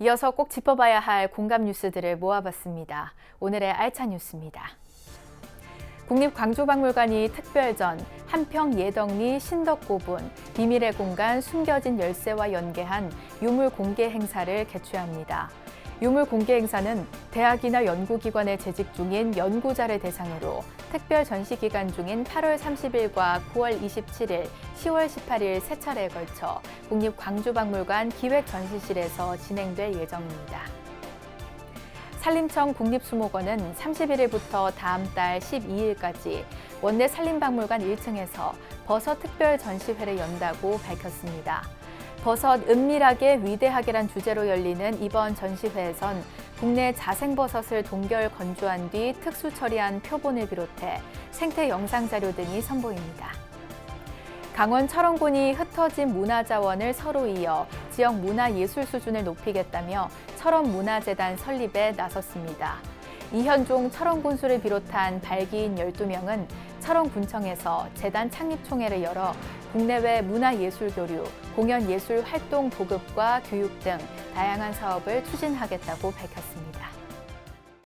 이어서 꼭 짚어봐야 할 공감 뉴스들을 모아봤습니다. 오늘의 알찬 뉴스입니다. 국립광주박물관이 특별전 한평 예덕리 신덕고분 비밀의 공간 숨겨진 열쇠와 연계한 유물 공개 행사를 개최합니다. 유물 공개 행사는 대학이나 연구기관에 재직 중인 연구자를 대상으로 특별 전시 기간 중인 8월 30일과 9월 27일, 10월 18일 세 차례에 걸쳐 국립광주박물관 기획전시실에서 진행될 예정입니다. 산림청 국립수목원은 31일부터 다음 달 12일까지 원내 산림박물관 1층에서 버섯 특별 전시회를 연다고 밝혔습니다. 버섯 은밀하게 위대하게란 주제로 열리는 이번 전시회에선 국내 자생버섯을 동결 건조한 뒤 특수 처리한 표본을 비롯해 생태 영상 자료 등이 선보입니다. 강원 철원군이 흩어진 문화자원을 서로 이어 지역 문화예술 수준을 높이겠다며 철원문화재단 설립에 나섰습니다. 이현종 철원군수를 비롯한 발기인 12명은 철원군청에서 재단 창립총회를 열어 국내외 문화예술 교류, 공연예술 활동 보급과 교육 등 다양한 사업을 추진하겠다고 밝혔습니다.